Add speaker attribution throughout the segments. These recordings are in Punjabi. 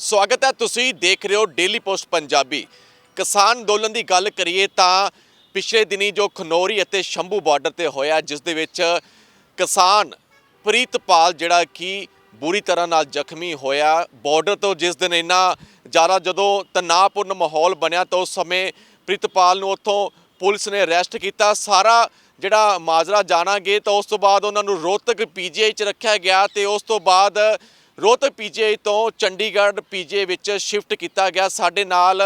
Speaker 1: ਸਵਾਗਤ ਹੈ, ਤੁਸੀਂ ਦੇਖ ਰਹੇ ਹੋ ਡੇਲੀ ਪੋਸਟ ਪੰਜਾਬੀ। ਕਿਸਾਨ ਅੰਦੋਲਨ ਦੀ ਗੱਲ ਕਰੀਏ ਤਾਂ ਪਿਛਲੇ ਦਿਨੀ ਜੋ ਖਨੌਰੀ ਅਤੇ ਸ਼ੰਭੂ ਬਾਰਡਰ ਤੇ ਹੋਇਆ, ਜਿਸ ਦੇ ਵਿੱਚ ਕਿਸਾਨ ਪ੍ਰੀਤਪਾਲ, ਜਿਹੜਾ ਕਿ ਬੁਰੀ ਤਰ੍ਹਾਂ ਨਾਲ ਜ਼ਖਮੀ ਹੋਇਆ ਬਾਰਡਰ ਤੋਂ ਜਿਸ ਦਿਨ ਇੰਨਾ ਜ਼ਿਆਦਾ ਜਦੋਂ ਤਣਾਅਪੂਰਨ ਮਾਹੌਲ ਬਣਿਆ, ਤਾਂ ਉਸ ਸਮੇਂ ਪ੍ਰੀਤਪਾਲ ਨੂੰ ਉੱਥੋਂ ਪੁਲਿਸ ਨੇ ਅਰੈਸਟ ਕੀਤਾ। ਸਾਰਾ ਜਿਹੜਾ ਮਾਜਰਾ ਜਾਣਾਂਗੇ, ਤਾਂ ਉਸ ਤੋਂ ਬਾਅਦ ਉਹਨਾਂ ਨੂੰ ਰੋਹਤਕ ਪੀਜੀਆਈ 'ਚ ਰੱਖਿਆ ਗਿਆ ਤੇ ਉਸ ਤੋਂ ਬਾਅਦ ਰੋਹਤਕ ਪੀਜੀਆਈ ਤੋਂ ਚੰਡੀਗੜ੍ਹ ਪੀਜੀਆਈ ਵਿੱਚ ਸ਼ਿਫਟ ਕੀਤਾ ਗਿਆ। ਸਾਡੇ ਨਾਲ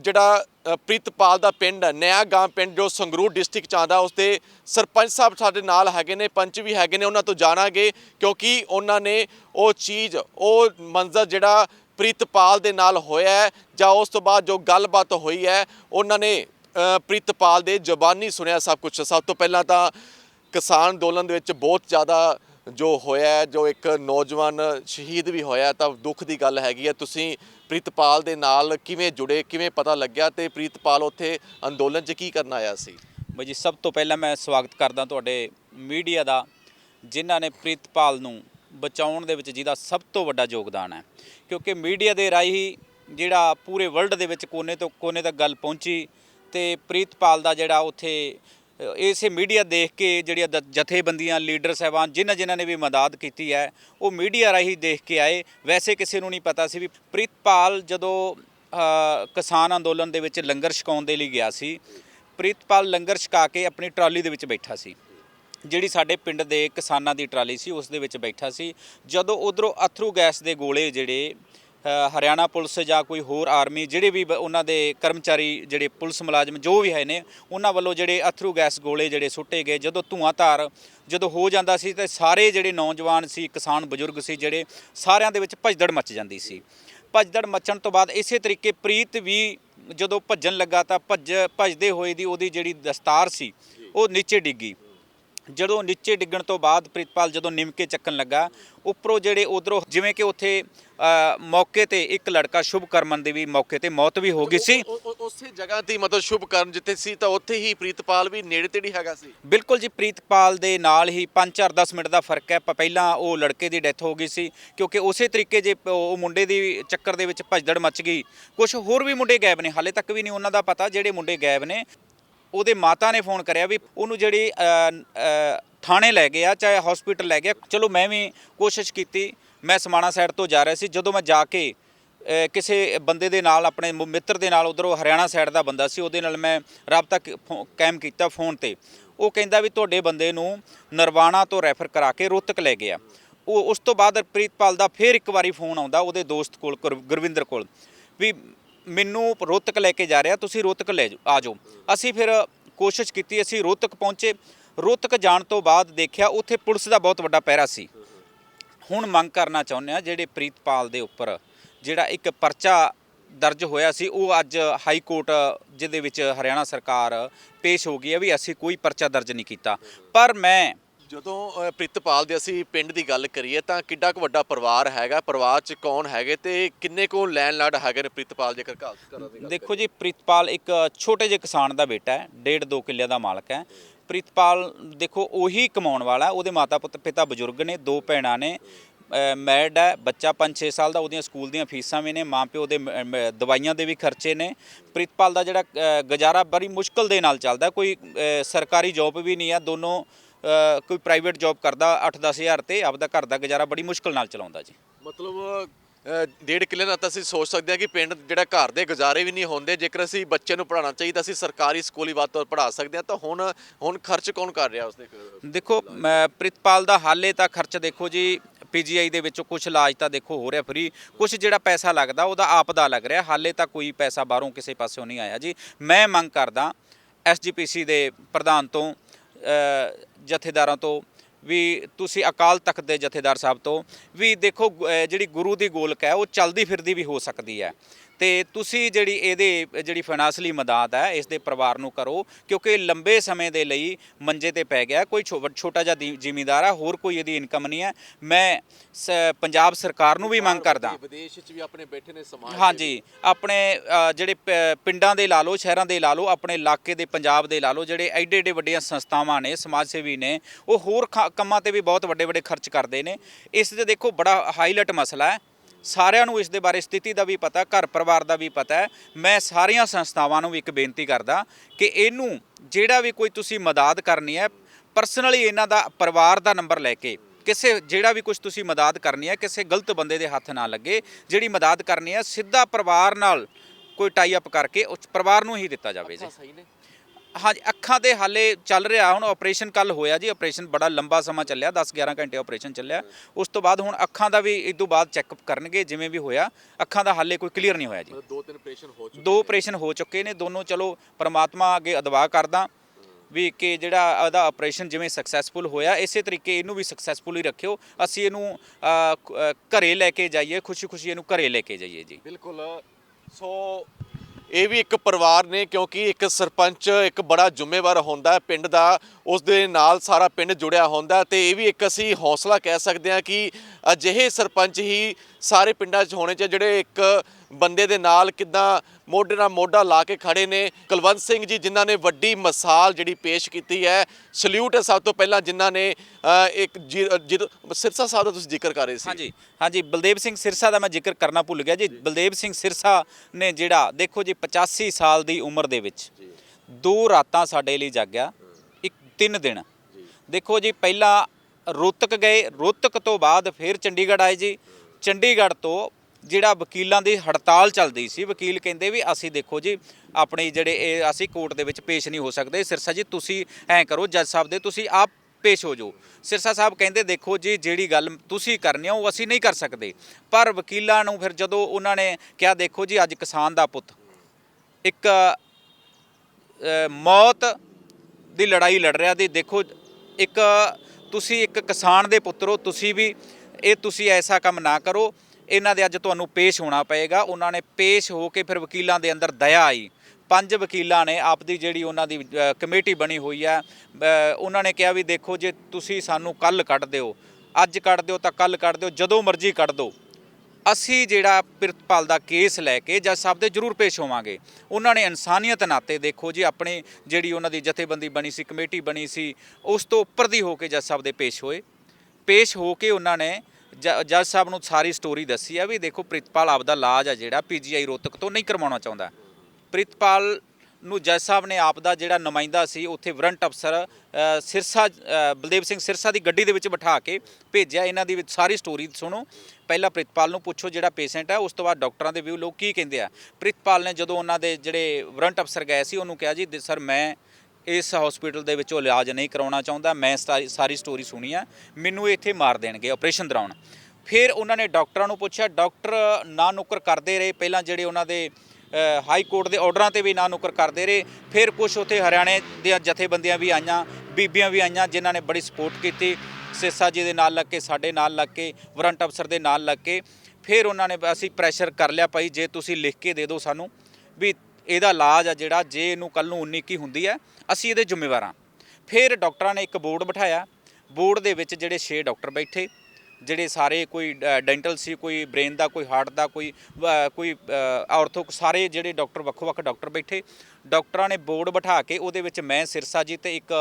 Speaker 1: ਜਿਹੜਾ ਅਹ, ਪ੍ਰੀਤਪਾਲ ਦਾ ਪਿੰਡ ਨਿਆ ਗਾਂ ਪਿੰਡ ਜੋ ਸੰਗਰੂਰ ਡਿਸਟ੍ਰਿਕਟ ਚ ਆਉਂਦਾ ਉਸ ਦੇ ਸਰਪੰਚ ਸਾਹਿਬ ਸਾਡੇ ਨਾਲ ਹੈਗੇ ਨੇ ਪੰਚ ਵੀ ਹੈਗੇ ਨੇ ਉਹਨਾਂ ਤੋਂ ਜਾਣਾਂਗੇ ਕਿਉਂਕਿ ਉਹਨਾਂ ਨੇ ਉਹ ਚੀਜ਼ ਉਹ ਮੰਜ਼ਰ ਜਿਹੜਾ ਪ੍ਰੀਤਪਾਲ ਦੇ ਨਾਲ ਹੋਇਆ ਜਾਂ ਉਸ ਤੋਂ ਬਾਅਦ ਜੋ ਗੱਲਬਾਤ ਹੋਈ ਹੈ ਉਹਨਾਂ ਨੇ ਅਹ, ਪ੍ਰੀਤਪਾਲ ਦੇ ਜ਼ਬਾਨੀ ਸੁਣਿਆ ਸਭ ਕੁਝ ਸਭ ਤੋਂ ਪਹਿਲਾਂ ਤਾਂ ਕਿਸਾਨ ਅੰਦੋਲਨ ਦੇ ਵਿੱਚ ਬਹੁਤ ਜ਼ਿਆਦਾ ਜੋ ਹੋਇਆ, ਜੋ ਇੱਕ ਨੌਜਵਾਨ ਸ਼ਹੀਦ ਵੀ ਹੋਇਆ, ਤਾਂ ਦੁੱਖ ਦੀ ਗੱਲ ਹੈਗੀ ਹੈ। ਤੁਸੀਂ ਪ੍ਰੀਤਪਾਲ ਦੇ ਨਾਲ ਕਿਵੇਂ ਜੁੜੇ, ਕਿਵੇਂ ਪਤਾ ਲੱਗਿਆ ਤੇ ਪ੍ਰੀਤਪਾਲ ਉੱਥੇ ਅੰਦੋਲਨ 'ਚ ਕੀ ਕਰਨ ਆਇਆ ਸੀ?
Speaker 2: ਬਾਈ ਜੀ, ਸਭ ਤੋਂ ਪਹਿਲਾਂ ਮੈਂ ਸਵਾਗਤ ਕਰਦਾ ਤੁਹਾਡੇ ਮੀਡੀਆ ਦਾ, ਜਿਨ੍ਹਾਂ ਨੇ ਪ੍ਰੀਤਪਾਲ ਨੂੰ ਬਚਾਉਣ ਦੇ ਵਿੱਚ ਜਿਹਦਾ ਸਭ ਤੋਂ ਵੱਡਾ ਯੋਗਦਾਨ ਹੈ। ਕਿਉਂਕਿ ਮੀਡੀਆ ਦੇ ਰਾਹੀਂ ਜਿਹੜਾ ਪੂਰੇ ਵਰਲਡ ਦੇ ਵਿੱਚ ਕੋਨੇ ਤੋਂ ਕੋਨੇ ਤੱਕ ਗੱਲ ਪਹੁੰਚੀ ਤੇ ਪ੍ਰੀਤਪਾਲ ਦਾ ਜਿਹੜਾ ਉੱਥੇ ਇਸੇ ਮੀਡੀਆ ਦੇਖ ਕੇ ਜਿਹੜੀਆਂ ਦ- ਜਥੇਬੰਦੀਆਂ ਲੀਡਰ ਸਾਹਿਬਾਨ ਜਿਨ੍ਹਾਂ ਜਿਨ੍ਹਾਂ ਨੇ ਵੀ ਮਦਦ ਕੀਤੀ ਹੈ ਉਹ ਮੀਡੀਆ ਰਾਹੀਂ ਦੇਖ ਕੇ ਆਏ। ਵੈਸੇ ਕਿਸੇ ਨੂੰ ਨਹੀਂ ਪਤਾ ਸੀ ਵੀ ਪ੍ਰੀਤਪਾਲ ਜਦੋਂ ਅ, ਕਿਸਾਨ ਅੰਦੋਲਨ ਦੇ ਵਿੱਚ ਲੰਗਰ ਛਕਾਉਣ ਦੇ ਲਈ ਗਿਆ ਸੀ ਪ੍ਰੀਤਪਾਲ ਲੰਗਰ ਛਕਾ ਕੇ ਆਪਣੀ ਟਰਾਲੀ ਦੇ ਵਿੱਚ ਬੈਠਾ ਸੀ। ਜਿਹੜੀ ਸਾਡੇ ਪਿੰਡ ਦੇ ਕਿਸਾਨਾਂ ਦੀ ਟਰਾਲੀ ਸੀ ਉਸ ਦੇ ਵਿੱਚ ਬੈਠਾ ਸੀ। ਜਦੋਂ ਉਧਰੋਂ ਅਥਰੂ ਗੈਸ ਦੇ ਗੋਲੇ ਜਿਹੜੇ ਹਰਿਆਣਾ ਪੁਲਿਸ ਜਾਂ ਕੋਈ ਹੋਰ ਆਰਮੀ, ਜਿਹੜੇ ਵੀ ਉਹਨਾਂ ਦੇ ਕਰਮਚਾਰੀ, ਜਿਹੜੇ ਪੁਲਿਸ ਮੁਲਾਜ਼ਮ, ਜੋ ਵੀ ਹੈ ਨੇ, ਉਹਨਾਂ ਵੱਲੋਂ ਜਿਹੜੇ ਅਥਰੂ ਗੈਸ ਗੋਲੇ ਜਿਹੜੇ ਸੁੱਟੇ ਗਏ, ਜਦੋਂ ਧੂਆਂ ਧਾਰ ਜਦੋਂ ਹੋ ਜਾਂਦਾ ਸੀ ਤੇ ਸਾਰੇ ਜਿਹੜੇ ਨੌਜਵਾਨ ਸੀ, ਕਿਸਾਨ ਬਜ਼ੁਰਗ ਸੀ, ਜਿਹੜੇ ਸਾਰਿਆਂ ਦੇ ਵਿੱਚ ਭਜਦੜ ਮੱਚ ਜਾਂਦੀ ਸੀ। ਭਜਦੜ ਮੱਚਣ ਤੋਂ ਬਾਅਦ ਇਸੇ ਤਰੀਕੇ ਪ੍ਰੀਤ ਵੀ ਜਦੋਂ ਭੱਜਣ ਲੱਗਾ ਤਾਂ ਭੱਜ, ਭਜਦੇ ਹੋਏ ਦੀ ਉਹਦੀ ਜਿਹੜੀ ਦਸਤਾਰ ਸੀ, ਉਹ ਨੀਚੇ ਡਿੱਗੀ ਜਦੋਂ ਨੀਚੇ ਡਿੱਗਣ ਤੋਂ ਬਾਅਦ ਪ੍ਰਿਤਪਾਲ ਜਦੋਂ ਨਿਮਕੇ ਚੱਕਣ ਲੱਗਾ ਉੱਪਰੋਂ ਜਿਹੜੇ ਉਧਰੋਂ ਜਿਵੇਂ ਕਿ ਉੱਥੇ ਮੌਕੇ ਤੇ ਇੱਕ ਲੜਕਾ ਸ਼ੁਭ ਕਰਮਨ ਦੀ ਵੀ ਮੌਕੇ ਤੇ ਮੌਤ ਵੀ ਹੋ ਗਈ ਸੀ।
Speaker 1: ਉਸੇ ਜਗ੍ਹਾ ਤੇ ਮਤਲਬ ਸ਼ੁਭ ਕਰਨ ਜਿੱਥੇ ਸੀ ਤਾਂ ਉੱਥੇ ਹੀ ਪ੍ਰੀਤਪਾਲ ਵੀ ਨੇੜੇ ਤੇੜੀ ਹੈਗਾ ਸੀ।
Speaker 2: ਬਿਲਕੁਲ ਜੀ ਪ੍ਰੀਤਪਾਲ ਦੇ ਨਾਲ ਹੀ 5-4-10 ਮਿੰਟ ਦਾ ਫ਼ਰਕ ਹੈ ਪਹਿਲਾਂ ਉਹ ਲੜਕੇ ਦੀ ਡੈਥ ਹੋ ਗਈ ਸੀ ਕਿਉਂਕਿ ਉਸੇ ਤਰੀਕੇ ਜੇ ਉਹ ਮੁੰਡੇ ਦੀ ਚੱਕਰ ਦੇ ਵਿੱਚ ਭਜਦੜ ਮਚ ਗਈ। ਕੁਝ ਹੋਰ ਵੀ ਮੁੰਡੇ ਗਾਇਬ ਨੇ ਹਾਲੇ ਤੱਕ ਵੀ ਨਹੀਂ ਉਹਨਾਂ ਦਾ ਪਤਾ ਜਿਹੜੇ ਮੁੰਡੇ ਗਾਇਬ ਨੇ। ਉਹਦੇ ਮਾਤਾ ਨੇ ਫੋਨ ਕਰਿਆ ਵੀ ਉਹਨੂੰ ਜਿਹੜੀ ਥਾਣੇ ਲੈ ਗਿਆ ਚਾਹੇ ਹਸਪੀਟਲ ਲੈ ਗਿਆ। ਚਲੋ ਮੈਂ ਵੀ ਕੋਸ਼ਿਸ਼ ਕੀਤੀ, ਮੈਂ ਸਮਾਣਾ ਸਾਈਡ ਤੋਂ ਜਾ ਰਿਹਾ ਸੀ। ਜਦੋਂ ਮੈਂ ਜਾ ਕੇ ਕਿਸੇ ਬੰਦੇ ਦੇ ਨਾਲ, ਆਪਣੇ ਮਿੱਤਰ ਦੇ ਨਾਲ ਉਧਰੋਂ ਹਰਿਆਣਾ ਸਾਈਡ ਦਾ ਬੰਦਾ ਸੀ, ਉਹਦੇ ਨਾਲ ਮੈਂ ਰਾਬਤਾ ਫੋ- ਕਾਇਮ ਕੀਤਾ ਫੋਨ ਤੇ। ਉਹ ਕਹਿੰਦਾ ਵੀ ਤੁਹਾਡੇ ਬੰਦੇ ਨੂੰ ਨਰਵਾਣਾ ਤੋਂ ਰੈਫਰ ਕਰਾ ਕੇ ਰੋਤਕ ਲੈ ਗਿਆ। ਉਹ ਉਸ ਤੋਂ ਬਾਅਦ ਪ੍ਰੀਤਪਾਲ ਦਾ ਫੇਰ ਇੱਕ ਵਾਰੀ ਫੋਨ ਆਉਂਦਾ ਉਹਦੇ ਦੋਸਤ ਕੋਲ, ਗੁਰ- ਗੁਰਵਿੰਦਰ ਕੋਲ, ਵੀ ਮੈਨੂੰ ਰੋਹਤਕ ਲੈ ਕੇ ਜਾ ਰਿਹਾ, ਤੁਸੀਂ ਰੋਹਤਕ ਲੈ ਜਾਓ, ਆ ਜਾਓ। ਅਸੀਂ ਫਿਰ ਕੋਸ਼ਿਸ਼ ਕੀਤੀ, ਅਸੀਂ ਰੋਹਤਕ ਪਹੁੰਚੇ। ਰੋਹਤਕ ਜਾਣ ਤੋਂ ਬਾਅਦ ਦੇਖਿਆ, ਉੱਥੇ ਪੁਲਿਸ ਦਾ ਬਹੁਤ ਵੱਡਾ ਪਹਿਰਾ ਸੀ। ਹੁਣ ਮੰਗ ਕਰਨਾ ਚਾਹੁੰਦੇ ਆ, ਜਿਹੜੇ ਪ੍ਰੀਤਪਾਲ ਦੇ ਉੱਪਰ, ਜਿਹੜਾ ਇੱਕ ਪਰਚਾ ਦਰਜ ਹੋਇਆ ਸੀ, ਉਹ ਅੱਜ ਹਾਈ ਕੋਰਟ, ਜਿਹਦੇ ਵਿੱਚ ਹਰਿਆਣਾ ਸਰਕਾਰ ਪੇਸ਼ ਹੋ ਗਈ ਹੈ ਵੀ ਅਸੀਂ ਕੋਈ ਪਰਚਾ ਦਰਜ ਨਹੀਂ ਕੀਤਾ। ਪਰ ਮੈਂ
Speaker 1: ਜਦੋਂ ਅਹ, ਪ੍ਰੀਤਪਾਲ ਦੇ ਅਸੀਂ ਪਿੰਡ ਦੀ ਗੱਲ ਕਰੀਏ ਤਾਂ ਕਿੱਡਾ ਕੁ ਵੱਡਾ ਪਰਿਵਾਰ ਹੈਗਾ ਪਰਿਵਾਰ 'ਚ ਕੌਣ ਹੈਗੇ ਤੇ ਕਿੰਨੇ ਕੁ ਲੈਣ ਲਾੜ ਹੈਗੇ ਨੇ ਪ੍ਰੀਤਪਾਲ ਜੇਕਰ ਘਰ ਘਰਾਂ ਦੀ ਗੱਲ
Speaker 2: ਦੇਖੋ ਜੀ ਪ੍ਰੀਤਪਾਲ ਇੱਕ ਛੋਟੇ ਜਿਹੇ ਕਿਸਾਨ ਦਾ ਬੇਟਾ ਹੈ ਡੇਢ ਦੋ ਕਿੱਲਿਆਂ ਦਾ ਮਾਲਕ ਹੈ। ਪ੍ਰੀਤਪਾਲ ਦੇਖੋ ਉਹੀ ਕਮਾਉਣ ਵਾਲਾ ਉਹਦੇ ਮਾਤਾ ਪੁੱਤ ਪਿਤਾ ਬਜ਼ੁਰਗ ਨੇ ਦੋ ਭੈਣਾਂ ਨੇ ਮੈਡ ਹੈ ਬੱਚਾ 5-6 ਸਾਲ ਦਾ ਉਹਦੀਆਂ ਸਕੂਲ ਦੀਆਂ ਫੀਸਾਂ ਵੀ ਨੇ ਮਾਂ ਪਿਓ ਦੇ ਦਵਾਈਆਂ ਦੇ ਵੀ ਖਰਚੇ ਨੇ। ਪ੍ਰੀਤਪਾਲ ਦਾ ਜਿਹੜਾ ਗੁਜ਼ਾਰਾ ਬੜੀ ਮੁਸ਼ਕਲ ਦੇ ਨਾਲ ਚੱਲਦਾ ਕੋਈ ਸਰਕਾਰੀ ਜੌਬ ਵੀ ਨਹੀਂ ਹੈ ਦੋਨੋਂ ਕੋਈ ਪ੍ਰਾਈਵੇਟ ਜੌਬ ਕਰਦਾ 8-10 ਹਜ਼ਾਰ ਤੇ ਆਪਦਾ ਘਰ ਦਾ ਗੁਜ਼ਾਰਾ ਬੜੀ ਮੁਸ਼ਕਲ ਨਾਲ ਚਲਾਉਂਦਾ ਜੀ।
Speaker 1: ਮਤਲਬ ਡੇਢ ਕਿੱਲੇ ਨਾਲ ਤਾਂ ਅਸੀਂ ਸੋਚ ਸਕਦੇ ਹਾਂ ਕਿ ਪਿੰਡ ਜਿਹੜਾ ਘਰ ਦੇ ਗੁਜ਼ਾਰੇ ਵੀ ਨਹੀਂ ਹੁੰਦੇ ਜੇਕਰ ਅਸੀਂ ਬੱਚੇ ਨੂੰ ਪੜਾਉਣਾ ਚਾਹੀਦਾ ਅਸੀਂ ਸਰਕਾਰੀ ਸਕੂਲ ਹੀ ਵੱਧ ਤੋਂ ਪੜਾ ਸਕਦੇ ਹਾਂ ਤਾਂ ਹੁਣ ਹੁਣ ਖਰਚ ਕੌਣ ਕਰ ਰਿਹਾ ਉਸਦੇ
Speaker 2: ਦੇਖੋ ਮੈਂ ਪ੍ਰਿਤਪਾਲ ਦਾ ਹਾਲੇ ਤਾਂ ਖਰਚ ਦੇਖੋ ਜੀ ਪੀਜੀਆਈ ਦੇ ਵਿੱਚੋਂ ਕੁਝ ਇਲਾਜ ਤਾਂ ਦੇਖੋ ਹੋ ਰਿਹਾ ਫਰੀ ਕੁਝ ਜਿਹੜਾ ਪੈਸਾ ਲੱਗਦਾ ਉਹਦਾ ਆਪ ਦਾ ਲੱਗ ਰਿਹਾ ਹਾਲੇ ਤਾਂ ਕੋਈ ਪੈਸਾ ਬਾਹਰੋਂ ਕਿਸੇ ਪਾਸਿਓਂ ਨਹੀਂ ਆਇਆ ਜੀ। ਮੈਂ ਮੰਗ ਕਰਦਾ ਐਸਜੀਪੀਸੀ ਦੇ ਪ੍ਰਧਾਨ ਤੋਂ ਜਥੇਦਾਰਾਂ ਤੋਂ, ਵੀ ਤੁਸੀਂ ਅਕਾਲ ਤਖਤ ਦੇ ਜਥੇਦਾਰ ਸਾਹਿਬ ਤੋਂ, ਵੀ ਦੇਖੋ ਜਿਹੜੀ ਗੁਰੂ ਦੀ ਗੋਲਕ ਹੈ, ਉਹ ਚਲਦੀ ਫਿਰਦੀ ਵੀ ਹੋ ਸਕਦੀ ਹੈ। ਤੇ ਤੁਸੀਂ ਜਿਹੜੀ ਇਹਦੇ ਜਿਹੜੀ ਫਾਈਨਾਂਸ਼ਲੀ ਮਦਦ ਹੈ ਇਸ ਦੇ ਪਰਿਵਾਰ ਨੂੰ ਕਰੋ ਕਿਉਂਕਿ ਲੰਬੇ ਸਮੇਂ ਦੇ ਲਈ ਮੰਜੇ ਤੇ ਪੈ ਗਿਆ। ਕੋਈ ਛੋਟਾ ਜਿਹਾ ਜ਼ਿਮੀਂਦਾਰ ਹੈ ਹੋਰ ਕੋਈ ਇਹਦੀ ਇਨਕਮ ਨਹੀਂ ਹੈ। ਮੈਂ ਪੰਜਾਬ ਸਰਕਾਰ ਨੂੰ ਵੀ ਮੰਗ ਕਰਦਾ।
Speaker 1: ਵਿਦੇਸ਼ 'ਚ ਵੀ ਆਪਣੇ ਬੈਠੇ ਨੇ ਸਮਾਜ
Speaker 2: ਹਾਂਜੀ ਆਪਣੇ ਜਿਹੜੇ ਪਿੰਡਾਂ ਦੇ ਲਾ ਲਓ ਸ਼ਹਿਰਾਂ ਦੇ ਲਾ ਲਓ ਆਪਣੇ ਇਲਾਕੇ ਦੇ ਪੰਜਾਬ ਦੇ ਲਾ ਲਓ ਜਿਹੜੇ ਐਡੇ ਐਡੇ ਵੱਡੀਆਂ ਸੰਸਥਾਵਾਂ ਨੇ ਸਮਾਜ ਸੇਵੀ ਨੇ ਉਹ ਹੋਰ ਕੰਮਾਂ ਤੇ ਵੀ ਬਹੁਤ ਵੱਡੇ ਵੱਡੇ ਖਰਚ ਕਰਦੇ ਨੇ। ਇਸ ਦੇ ਦੇਖੋ ਬੜਾ ਹਾਈਲਾਈਟ ਮਸਲਾ ਹੈ। ਸਾਰਿਆਂ ਨੂੰ ਇਸ ਦੇ ਬਾਰੇ ਸਥਿਤੀ ਦਾ ਵੀ ਪਤਾ, ਘਰ ਪਰਿਵਾਰ ਦਾ ਵੀ ਪਤਾ ਹੈ। ਮੈਂ ਸਾਰੀਆਂ ਸੰਸਥਾਵਾਂ ਨੂੰ ਵੀ ਇੱਕ ਬੇਨਤੀ ਕਰਦਾ ਕਿ ਇਹਨੂੰ ਜਿਹੜਾ ਵੀ ਕੋਈ ਤੁਸੀਂ ਮਦਦ ਕਰਨੀ ਹੈ ਪਰਸਨਲੀ ਇਹਨਾਂ ਦਾ ਪਰਿਵਾਰ ਦਾ ਨੰਬਰ ਲੈ ਕੇ, ਕਿਸੇ ਜਿਹੜਾ ਵੀ ਕੁਝ ਤੁਸੀਂ ਮਦਦ ਕਰਨੀ ਹੈ, ਕਿਸੇ ਗਲਤ ਬੰਦੇ ਦੇ ਹੱਥ ਨਾ ਲੱਗੇ, ਜਿਹੜੀ ਮਦਦ ਕਰਨੀ ਹੈ, ਸਿੱਧਾ ਪਰਿਵਾਰ ਨਾਲ ਕੋਈ ਟਾਈ ਅਪ ਕਰਕੇ ਉਸ ਪਰਿਵਾਰ ਨੂੰ ਹੀ ਦਿੱਤਾ ਜਾਵੇ ਜੀ। ਹਾਂਜੀ ਅੱਖਾਂ ਦੇ ਹਾਲੇ ਚੱਲ ਰਿਹਾ ਹੁਣ ਆਪਰੇਸ਼ਨ ਕੱਲ ਹੋਇਆ ਜੀ ਆਪਰੇਸ਼ਨ ਬੜਾ ਲੰਬਾ ਸਮਾਂ ਚੱਲਿਆ 10-11 ਘੰਟੇ ਆਪਰੇਸ਼ਨ ਚੱਲਿਆ। ਉਸ ਤੋਂ ਬਾਅਦ ਹੁਣ ਅੱਖਾਂ ਦਾ ਵੀ ਇਸ ਤੋਂ ਬਾਅਦ ਚੈੱਕਅਪ ਕਰਨਗੇ ਜਿਵੇਂ ਵੀ ਹੋਇਆ ਅੱਖਾਂ ਦਾ ਹਾਲੇ ਕੋਈ ਕਲੀਅਰ ਨਹੀਂ ਹੋਇਆ ਜੀ।
Speaker 1: ਦੋ ਤਿੰਨ ਆਪਰੇਸ਼ਨ ਹੋ ਚੁੱਕੇ
Speaker 2: ਦੋ ਆਪਰੇਸ਼ਨ ਹੋ ਚੁੱਕੇ ਨੇ ਦੋਨੋਂ ਚਲੋ ਪਰਮਾਤਮਾ ਅੱਗੇ ਅਦਵਾ ਕਰਦਾ ਵੀ ਕਿ ਜਿਹੜਾ ਇਹਦਾ ਆਪਰੇਸ਼ਨ ਜਿਵੇਂ ਸਕਸੈਸਫੁਲ ਹੋਇਆ ਇਸੇ ਤਰੀਕੇ ਇਹਨੂੰ ਵੀ ਸਕਸੈਸਫੁਲ ਹੀ ਰੱਖਿਓ। ਅਸੀਂ ਇਹਨੂੰ ਘਰੇ ਲੈ ਕੇ ਜਾਈਏ ਖੁਸ਼ੀ-ਖੁਸ਼ੀ ਇਹਨੂੰ ਘਰੇ ਲੈ ਕੇ ਜਾਈਏ ਜੀ।
Speaker 1: ਬਿਲਕੁਲ ਸੋ ਇਹ ਵੀ ਇੱਕ ਪਰਿਵਾਰ ਨੇ ਕਿਉਂਕਿ ਇੱਕ ਸਰਪੰਚ ਇੱਕ ਬੜਾ ਜ਼ਿੰਮੇਵਾਰ ਹੁੰਦਾ ਹੈ, ਪਿੰਡ ਦਾ ਉਸ ਦੇ ਨਾਲ ਸਾਰਾ ਪਿੰਡ ਜੁੜਿਆ ਹੁੰਦਾ ਹੈ ਤੇ ਇਹ ਵੀ ਇੱਕ ਅਸੀਂ ਹੌਸਲਾ ਕਹਿ ਸਕਦੇ ਹਾਂ ਕਿ ਅਜਿਹੇ ਸਰਪੰਚ ਹੀ ਸਾਰੇ ਪਿੰਡਾਂ 'ਚ ਹੋਣੇ ਚਾਹੀਦੇ ਜਿਹੜੇ ਇੱਕ ਬੰਦੇ ਦੇ ਨਾਲ ਕਿਦਾਂ ਮੋਢੇ ਨਾਲ ਮੋਢਾ ਲਾ ਕੇ ਖੜੇ ਨੇ। ਕੁਲਵੰਤ ਸਿੰਘ ਜੀ ਜਿਨ੍ਹਾਂ ਨੇ ਵੱਡੀ ਮਿਸਾਲ ਜਿਹੜੀ ਪੇਸ਼ ਕੀਤੀ ਹੈ ਸਲੂਟ ਹੈ ਸਭ ਤੋਂ ਪਹਿਲਾਂ ਜਿਨ੍ਹਾਂ ਨੇ ਅ, ਇੱਕ ਜੀ- ਜਿਦ ਸਿਰਸਾ ਸਾਹਿਬ ਦਾ ਤੁਸੀਂ ਜ਼ਿਕਰ ਕਰ ਰਹੇ ਸੀ।
Speaker 2: ਹਾਂਜੀ ਹਾਂਜੀ ਬਲਦੇਵ ਸਿੰਘ ਸਿਰਸਾ ਦਾ ਮੈਂ ਜ਼ਿਕਰ ਕਰਨਾ ਭੁੱਲ ਗਿਆ ਜੀ। ਬਲਦੇਵ ਸਿੰਘ ਸਿਰਸਾ ਨੇ ਜਿਹੜਾ ਦੇਖੋ ਜੀ 85 ਸਾਲ ਦੀ ਉਮਰ ਦੇ ਵਿੱਚ ਦੋ ਰਾਤਾਂ ਸਾਡੇ ਲਈ ਜਾਗਿਆ ਇੱਕ ਤਿੰਨ ਦਿਨ। ਦੇਖੋ ਜੀ ਪਹਿਲਾਂ ਰੋਹਤਕ ਗਏ ਰੋਹਤਕ ਤੋਂ ਬਾਅਦ ਫਿਰ ਚੰਡੀਗੜ੍ਹ ਆਏ ਜੀ। ਚੰਡੀਗੜ੍ਹ ਤੋਂ ਜਿਹੜਾ ਵਕੀਲਾਂ ਦੀ ਹੜਤਾਲ ਚੱਲਦੀ ਸੀ, ਵਕੀਲ ਕਹਿੰਦੇ ਵੀ ਅਸੀਂ ਦੇਖੋ ਜੀ, ਆਪਣੇ ਜਿਹੜੇ ਇਹ ਅਸੀਂ ਕੋਰਟ ਦੇ ਵਿੱਚ ਪੇਸ਼ ਨਹੀਂ ਹੋ ਸਕਦੇ। ਸਿਰਸਾ ਜੀ, ਤੁਸੀਂ ਐਂ ਕਰੋ, ਜੱਜ ਸਾਹਿਬ ਦੇ ਤੁਸੀਂ ਆਪ ਪੇਸ਼ ਹੋ ਜਾਓ। ਸਿਰਸਾ ਸਾਹਿਬ ਕਹਿੰਦੇ, ਦੇਖੋ ਜੀ, ਜਿਹੜੀ ਗੱਲ ਤੁਸੀਂ ਕਰਨੀ ਆ, ਉਹ ਅਸੀਂ ਨਹੀਂ ਕਰ ਸਕਦੇ। ਪਰ ਵਕੀਲਾਂ ਨੂੰ ਫਿਰ ਜਦੋਂ ਉਹਨਾਂ ਨੇ ਕਿਹਾ, ਦੇਖੋ ਜੀ, ਅੱਜ ਕਿਸਾਨ ਦਾ ਪੁੱਤ, ਇੱਕ ਮੌਤ ਦੀ ਲੜਾਈ ਲੜ ਰਿਹਾ ਦੀ ਦੇਖੋ, ਇੱਕ ਤੁਸੀਂ ਇੱਕ ਕਿਸਾਨ ਦੇ ਪੁੱਤਰ ਹੋ, ਤੁਸੀਂ ਵੀ ਇਹ ਤੁਸੀਂ ਐਸਾ ਕੰਮ ਨਾ ਕਰੋ। ਇਹਨਾਂ ਦੇ ਅੱਜ ਤੁਹਾਨੂੰ ਪੇਸ਼ ਹੋਣਾ ਪਏਗਾ। ਉਹਨਾਂ ਨੇ ਪੇਸ਼ ਹੋ ਕੇ ਫਿਰ ਵਕੀਲਾਂ ਦੇ ਅੰਦਰ ਦਇਆ ਆਈ। ਪੰਜ ਵਕੀਲਾਂ ਨੇ ਆਪਦੀ ਜਿਹੜੀ ਉਹਨਾਂ ਦੀ ਅ, ਕਮੇਟੀ ਬਣੀ ਹੋਈ ਹੈ। ਅ, ਉਹਨਾਂ ਨੇ ਕਿਹਾ ਵੀ ਦੇਖੋ ਜੇ ਤੁਸੀਂ ਸਾਨੂੰ ਕੱਲ ਕੱਢ ਦਿਓ ਅੱਜ ਕੱਢ ਦਿਓ ਤਾਂ ਕੱਲ ਕੱਢ ਦਿਓ ਜਦੋਂ ਮਰਜ਼ੀ ਕੱਢ ਦਿਓ। ਅਸੀਂ ਜਿਹੜਾ ਪ੍ਰਿਤਪਾਲ ਦਾ ਕੇਸ ਲੈ ਕੇ ਜੱਜ ਸਾਹਿਬ ਦੇ ਜ਼ਰੂਰ ਪੇਸ਼ ਹੋਵਾਂਗੇ। ਉਹਨਾਂ ਨੇ ਇਨਸਾਨੀਅਤ ਨਾਤੇ ਦੇਖੋ ਜੀ ਆਪਣੀ ਜਿਹੜੀ ਉਹਨਾਂ ਦੀ ਜਥੇਬੰਦੀ ਬਣੀ ਸੀ ਕਮੇਟੀ ਬਣੀ ਸੀ ਉਸ ਤੋਂ ਉੱਪਰ ਦੀ ਹੋ ਕੇ ਜੱਜ ਸਾਹਿਬ ਦੇ ਪੇਸ਼ ਹੋਏ। ਪੇਸ਼ ਹੋ ਕੇ ਉਹਨਾਂ ਨੇ ਜੱਜ ਸਾਹਿਬ ਨੂੰ ਸਾਰੀ ਸਟੋਰੀ ਦੱਸੀ ਆ ਵੀ ਦੇਖੋ ਪ੍ਰਿਤਪਾਲ ਆਪਦਾ ਇਲਾਜ ਆ ਜਿਹੜਾ ਪੀਜੀਆਈ ਰੋਹਤਕ ਤੋਂ ਨਹੀਂ ਕਰਵਾਉਣਾ ਚਾਹੁੰਦਾ। ਪ੍ਰਿਤਪਾਲ ਨੂੰ ਜੱਜ ਸਾਹਿਬ ਨੇ ਆਪ ਦਾ ਜਿਹੜਾ ਨੁਮਾਇੰਦਾ ਸੀ, ਉੱਥੇ ਵਰੰਟ ਅਫਸਰ ਸਿਰਸਾ ਬਲਦੇਵ ਸਿੰਘ ਸਿਰਸਾ ਦੀ ਗੱਡੀ ਦੇ ਵਿੱਚ ਬਿਠਾ ਕੇ ਭੇਜਿਆ। ਇਹਨਾਂ ਦੀ ਸਾਰੀ ਸਟੋਰੀ ਸੁਣੋ। ਪਹਿਲਾਂ ਪ੍ਰਿਤਪਾਲ ਨੂੰ ਪੁੱਛੋ ਜਿਹੜਾ ਪੇਸ਼ੈਂਟ ਹੈ ਉਸ ਤੋਂ ਬਾਅਦ ਡਾਕਟਰਾਂ ਦੇ ਵਿਊ ਲੋਕ ਕੀ ਕਹਿੰਦੇ ਆ। ਪ੍ਰਿਤਪਾਲ ਨੇ ਜਦੋਂ ਉਹਨਾਂ ਦੇ ਜਿਹੜੇ ਵਰੰਟ ਅਫਸਰ ਗਏ ਸੀ, ਉਹਨੂੰ ਕਿਹਾ ਜੀ ਸਰ, ਮੈਂ ਇਸ ਹਸਪੀਟਲ ਦੇ ਵਿੱਚੋਂ ਇਲਾਜ ਨਹੀਂ ਕਰਾਉਣਾ ਚਾਹੁੰਦਾ ਮੈਂ ਸਾਰੀ ਸਾਰੀ ਸਟੋਰੀ ਸੁਣੀ ਆ ਮੈਨੂੰ ਇੱਥੇ ਮਾਰ ਦੇਣਗੇ ਆਪਰੇਸ਼ਨ ਦੌਰਾਨ। ਫਿਰ ਉਹਨਾਂ ਨੇ ਡਾਕਟਰਾਂ ਨੂੰ ਪੁੱਛਿਆ ਡਾਕਟਰ ਨਾ ਨੁੱਕਰ ਕਰਦੇ ਰਹੇ ਪਹਿਲਾਂ ਜਿਹੜੇ ਉਹਨਾਂ ਦੇ ਅ, ਹਾਈ ਕੋਰਟ ਦੇ ਆਰਡਰਾਂ ਤੇ ਵੀ ਨਾ ਨੁੱਕਰ ਕਰਦੇ ਰਹੇ ਫਿਰ ਕੁਝ ਉੱਥੇ ਹਰਿਆਣੇ ਦੀਆਂ ਜਥੇਬੰਦੀਆਂ ਵੀ ਆਈਆਂ ਬੀਬੀਆਂ ਵੀ ਆਈਆਂ ਜਿਨ੍ਹਾਂ ਨੇ ਬੜੀ ਸਪੋਰਟ ਕੀਤੀ। ਸਿਰਸਾ ਜੀ ਦੇ ਨਾਲ ਲੱਗ ਕੇ ਸਾਡੇ ਨਾਲ ਲੱਗ ਕੇ ਵਰੰਟ ਅਫਸਰ ਦੇ ਨਾਲ ਲੱਗ ਕੇ ਫਿਰ ਉਹਨਾਂ ਨੇ ਅਸੀਂ ਪ੍ਰੈਸ਼ਰ ਕਰ ਲਿਆ ਭਾਈ ਜੇ ਤੁਸੀਂ ਲਿਖ ਕੇ ਦੇ ਦਿਓ ਸਾਨੂੰ ਵੀ ਇਹਦਾ ਇਲਾਜ ਆ ਜਿਹੜਾ ਜੇ ਇਹਨੂੰ ਕੱਲ ਨੂੰ 19 ਕੀ ਹੁੰਦੀ ਹੈ, ਅਸੀਂ ਇਹਦੇ ਜ਼ਿੰਮੇਵਾਰ ਹਾਂ। ਫਿਰ ਡਾਕਟਰਾਂ ਨੇ ਇੱਕ ਬੋਰਡ ਬਿਠਾਇਆ। ਬੋਰਡ ਦੇ ਵਿੱਚ ਜਿਹੜੇ 6 ਡਾਕਟਰ ਬੈਠੇ, ਜਿਹੜੇ ਸਾਰੇ ਕੋਈ ਡੈਂਟਲ ਸੀ, ਕੋਈ ਬ੍ਰੇਨ ਦਾ, ਕੋਈ ਹਾਰਟ ਦਾ, ਕੋਈ ਕੋਈ ਆਰਥੋ ਸਾਰੇ ਜਿਹੜੇ ਡਾਕਟਰ, ਵੱਖੋ-ਵੱਖ ਡਾਕਟਰ ਬੈਠੇ। ਡਾਕਟਰਾਂ ਨੇ ਬੋਰਡ ਬਿਠਾ ਕੇ ਉਹਦੇ ਵਿੱਚ ਮੈਂ, ਸਿਰਸਾ ਜੀ ਤੇ ਇੱਕ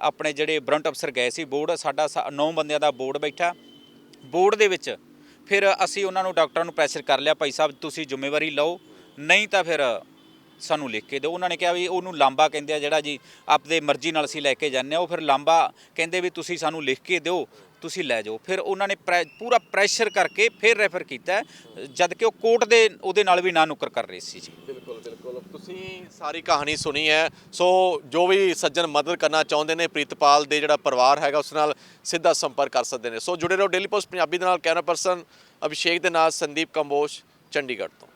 Speaker 2: ਆਪਣੇ ਜਿਹੜੇ ਬਰੰਟ ਅਫਸਰ ਗਏ ਸੀ, ਬੋਰਡ, ਸਾਡਾ 9 ਬੰਦਿਆਂ ਦਾ ਬੋਰਡ ਬੈਠਾ। ਬੋਰਡ ਦੇ ਵਿੱਚ ਫਿਰ ਅਸੀਂ ਉਹਨਾਂ ਨੂੰ ਡਾਕਟਰਾਂ ਨੂੰ ਪ੍ਰੈਸ਼ਰ ਕਰ ਲਿਆ, ਭਾਈ ਸਾਹਿਬ, ਤੁਸੀਂ ਜ਼ਿੰਮੇਵਾਰੀ ਲਓ, ਨਹੀਂ ਤਾਂ ਫਿਰ ਸਾਨੂੰ ਲਿਖ ਕੇ ਦਿਓ। ਉਹਨਾਂ ਨੇ ਕਿਹਾ ਵੀ ਉਹਨੂੰ ਲਾਂਬਾ ਕਹਿੰਦੇ ਆ ਜਿਹੜਾ ਜੀ ਆਪਦੇ ਮਰਜ਼ੀ ਨਾਲ ਅਸੀਂ ਲੈ ਕੇ ਜਾਂਦੇ ਆ ਉਹ ਫਿਰ ਲਾਂਬਾ ਕਹਿੰਦੇ ਵੀ ਤੁਸੀਂ ਸਾਨੂੰ ਲਿਖ ਕੇ ਦਿਓ ਤੁਸੀਂ ਲੈ ਜਾਓ। ਫਿਰ ਉਹਨਾਂ ਨੇ ਪ੍ਰੈ- ਪੂਰਾ ਪ੍ਰੈਸ਼ਰ ਕਰਕੇ ਫਿਰ ਰੈਫਰ ਕੀਤਾ ਹੈ, ਜਦ ਕਿ ਉਹ ਕੋਰਟ ਦੇ ਉਹਦੇ ਨਾਲ ਵੀ ਨਾ ਨੁਕਰ ਕਰ ਰਹੇ ਸੀ ਜੀ।
Speaker 1: ਬਿਲਕੁਲ ਬਿਲਕੁਲ। ਤੁਸੀਂ ਸਾਰੀ ਕਹਾਣੀ ਸੁਣੀ ਹੈ। ਸੋ ਜੋ ਵੀ ਸੱਜਣ ਮਦਦ ਕਰਨਾ ਚਾਹੁੰਦੇ ਨੇ ਪ੍ਰੀਤਪਾਲ ਦੇ ਜਿਹੜਾ ਪਰਿਵਾਰ ਹੈਗਾ ਉਸ ਨਾਲ ਸਿੱਧਾ ਸੰਪਰਕ ਕਰ ਸਕਦੇ ਨੇ। ਸੋ ਜੁੜੇ ਰਹੋ ਡੇਲੀ ਪੋਸਟ ਪੰਜਾਬੀ ਦੇ ਨਾਲ। ਕੈਮਰਾ ਪਰਸਨ ਅਭਿਸ਼ੇਕ ਦੇ ਨਾਲ ਸੰਦੀਪ ਕੰਬੋਸ਼ ਚੰਡੀਗੜ੍ਹ ਤੋਂ।